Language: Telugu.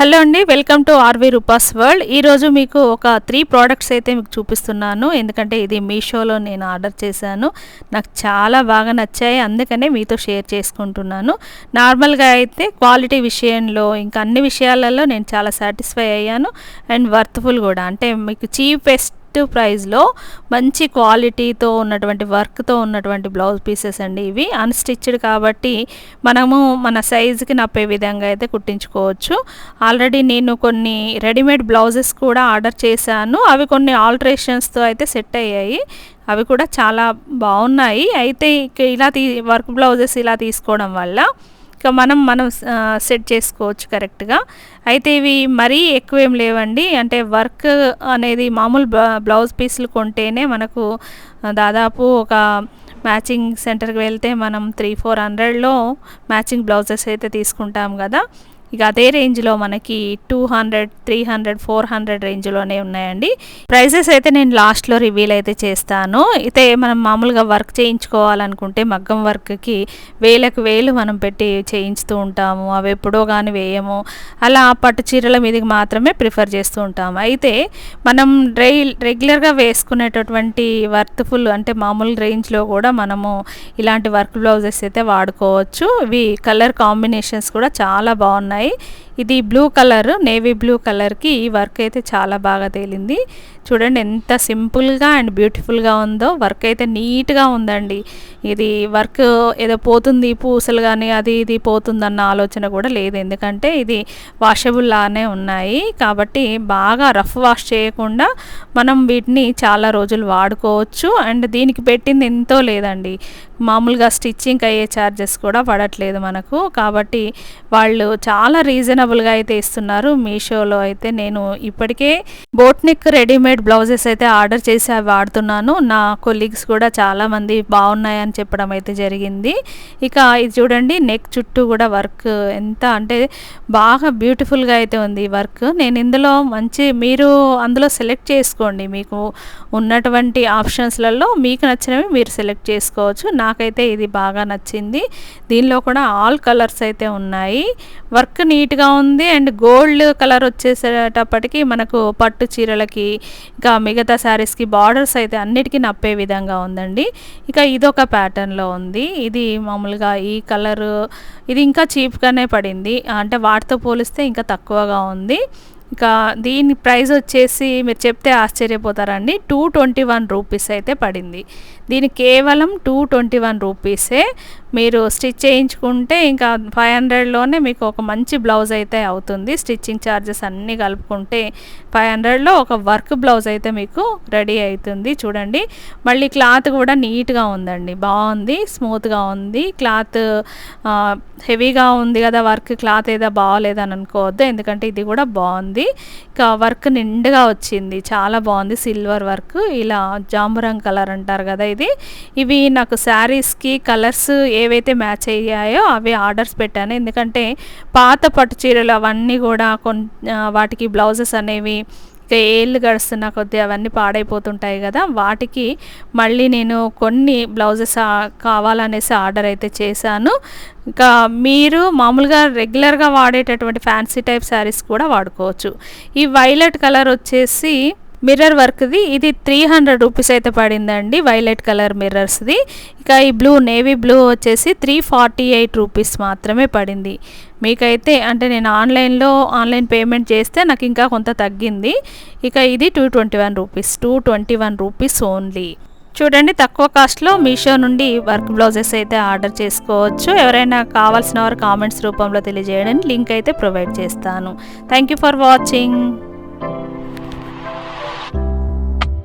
హలో అండి welcome to RV Rupa's world. ఈరోజు మీకు ఒక త్రీ ప్రోడక్ట్స్ అయితే మీకు చూపిస్తున్నాను. ఎందుకంటే ఇది మీషోలో నేను ఆర్డర్ చేశాను. నాకు చాలా బాగా నచ్చాయి. అందుకనే మీతో షేర్ చేసుకుంటున్నాను. నార్మల్గా అయితే క్వాలిటీ విషయంలో ఇంకా అన్ని విషయాలలో నేను చాలా సాటిస్ఫై అయ్యాను. అండ్ వర్త్ఫుల్ కూడా. అంటే మీకు చీపెస్ట్ ప్రైస్లో మంచి క్వాలిటీతో ఉన్నటువంటి వర్క్తో ఉన్నటువంటి బ్లౌజ్ పీసెస్ అండి ఇవి. అన్స్టిచ్డ్ కాబట్టి మనము మన సైజుకి నప్పే విధంగా అయితే కుట్టించుకోవచ్చు. ఆల్రెడీ నేను కొన్ని రెడీమేడ్ బ్లౌజెస్ కూడా ఆర్డర్ చేశాను. అవి కొన్ని ఆల్టరేషన్స్తో అయితే సెట్ అయ్యాయి. అవి కూడా చాలా బాగున్నాయి. అయితే ఇలా తీ వర్క్ బ్లౌజెస్ ఇలా తీసుకోవడం వల్ల ఇక మనం మనం సెట్ చేసుకోవచ్చు కరెక్ట్గా. అయితే ఇవి మరీ ఎక్కువ ఏం లేవండి. అంటే వర్క్ అనేది మామూలు బ్లౌజ్ పీసులు కొంటేనే మనకు దాదాపు ఒక మ్యాచింగ్ సెంటర్కి వెళ్తే మనం త్రీ ఫోర్ హండ్రెడ్లో మ్యాచింగ్ బ్లౌజెస్ అయితే తీసుకుంటాం కదా. ఇక అదే రేంజ్లో మనకి two hundred three hundred four hundred రేంజ్లోనే ఉన్నాయండి. ప్రైజెస్ అయితే నేను లాస్ట్లో రివీల్ అయితే చేస్తాను. అయితే మనం మామూలుగా వర్క్ చేయించుకోవాలనుకుంటే మగ్గం వర్క్కి వేలకు వేలు మనం పెట్టి చేయించుతూ ఉంటాము. అవి ఎప్పుడో కానీ వేయము. అలా పట్టు చీరల మీదకి మాత్రమే ప్రిఫర్ చేస్తూ ఉంటాము. అయితే మనం డ్రై రెగ్యులర్గా వేసుకునేటటువంటి వర్త్ఫుల్ అంటే మామూలు రేంజ్లో కూడా మనము ఇలాంటి వర్క్ బ్లౌజెస్ అయితే వాడుకోవచ్చు. ఇవి కలర్ కాంబినేషన్స్ కూడా చాలా బాగున్నాయి. ఇది బ్లూ కలర్ నేవీ బ్లూ కలర్కి ఈ వర్క్ అయితే చాలా బాగా తేలింది. చూడండి ఎంత సింపుల్గా అండ్ బ్యూటిఫుల్గా ఉందో. వర్క్ అయితే నీట్గా ఉందండి. ఇది వర్క్ ఏదో పోతుంది పూసలు కానీ అది ఇది పోతుందన్న ఆలోచన కూడా లేదు. ఎందుకంటే ఇది వాషబుల్ లానే ఉన్నాయి. కాబట్టి బాగా రఫ్ వాష్ చేయకుండా మనం వీటిని చాలా రోజులు వాడుకోవచ్చు. అండ్ దీనికి పెట్టింది ఎంతో లేదండి. మామూలుగా స్టిచ్చింగ్ అయ్యే ఛార్జెస్ కూడా పడట్లేదు మనకు. కాబట్టి వాళ్ళు చాలా చాలా రీజనబుల్గా అయితే ఇస్తున్నారు. మీషోలో అయితే నేను ఇప్పటికే బోట్నిక్ రెడీమేడ్ బ్లౌజెస్ అయితే ఆర్డర్ చేసి అవి వాడుతున్నాను. నా కొలీగ్స్ కూడా చాలామంది బాగున్నాయని చెప్పడం అయితే జరిగింది. ఇక ఇది చూడండి నెక్ చుట్టూ కూడా వర్క్ ఎంత అంటే బాగా బ్యూటిఫుల్గా అయితే ఉంది ఈ వర్క్. నేను ఇందులో మంచి మీరు అందులో సెలెక్ట్ చేసుకోండి. మీకు ఉన్నటువంటి ఆప్షన్స్లలో మీకు నచ్చినవి మీరు సెలెక్ట్ చేసుకోవచ్చు. నాకైతే ఇది బాగా నచ్చింది. దీనిలో కూడా ఆల్ కలర్స్ అయితే ఉన్నాయి. వర్క్ నీట్గా ఉంది అండ్ గోల్డ్ కలర్ వచ్చేసేటప్పటికి మనకు పట్టు చీరలకి ఇంకా మిగతా శారీస్కి బార్డర్స్ అయితే అన్నిటికీ నప్పే విధంగా ఉందండి. ఇక ఇదొక ప్యాటర్న్లో ఉంది. ఇది మామూలుగా ఈ కలరు ఇది ఇంకా చీప్గానే పడింది. అంటే వాటితో పోలిస్తే ఇంకా తక్కువగా ఉంది. ఇక దీని ప్రైస్ వచ్చేసి మీరు చెప్తే ఆశ్చర్యపోతారండి. టూ ట్వంటీ వన్ రూపీస్ అయితే పడింది. దీని కేవలం టూ ట్వంటీ వన్ రూపీసే. మీరు స్టిచ్ చేయించుకుంటే ఇంకా ఫైవ్ హండ్రెడ్లోనే మీకు ఒక మంచి బ్లౌజ్ అయితే అవుతుంది. స్టిచ్చింగ్ ఛార్జెస్ అన్నీ కలుపుకుంటే ఫైవ్ హండ్రెడ్లో ఒక వర్క్ బ్లౌజ్ అయితే మీకు రెడీ అవుతుంది. చూడండి మళ్ళీ క్లాత్ కూడా నీట్గా ఉందండి. బాగుంది స్మూత్గా ఉంది. క్లాత్ హెవీగా ఉంది కదా వర్క్. క్లాత్ ఏదో బాగాలేదని అనుకోవద్దు. ఎందుకంటే ఇది కూడా బాగుంది. ఇంకా వర్క్ నిండుగా వచ్చింది. చాలా బాగుంది సిల్వర్ వర్క్. ఇలా జాంబురం కలర్ అంటారు కదా ఇది. ఇవి నాకు శారీస్కి కలర్స్ ఏవైతే మ్యాచ్ అయ్యాయో అవి ఆర్డర్స్ పెట్టాను. ఎందుకంటే పాత పట్టు చీరలు అవన్నీ కూడా కొన్ వాటికి బ్లౌజెస్ అనేవి ఇంకా ఏళ్ళు గడుస్తున్న కొద్దీ అవన్నీ పాడైపోతుంటాయి కదా. వాటికి మళ్ళీ నేను కొన్ని బ్లౌజెస్ కావాలనేసి ఆర్డర్ అయితే చేశాను. ఇంకా మీరు మామూలుగా రెగ్యులర్గా వాడేటటువంటి ఫ్యాన్సీ టైప్ శారీస్ కూడా వాడుకోవచ్చు. ఈ వైలెట్ కలర్ వచ్చేసి మిర్రర్ వర్క్ది ఇది త్రీ హండ్రెడ్ రూపీస్ అయితే పడిందండి వైలెట్ కలర్ మిర్రర్స్ది. ఇక ఈ బ్లూ నేవీ బ్లూ వచ్చేసి త్రీ ఫార్టీ ఎయిట్ రూపీస్ మాత్రమే పడింది. మీకైతే అంటే నేను ఆన్లైన్లో ఆన్లైన్ పేమెంట్ చేస్తే నాకు ఇంకా కొంత తగ్గింది. ఇక ఇది two twenty one rupees two twenty one rupees only. చూడండి తక్కువ కాస్ట్లో మీషో నుండి వర్క్ బ్లౌజెస్ అయితే ఆర్డర్ చేసుకోవచ్చు. ఎవరైనా కావాల్సిన వారు కామెంట్స్ రూపంలో తెలియజేయడానికి లింక్ అయితే ప్రొవైడ్ చేస్తాను. Thank you for watching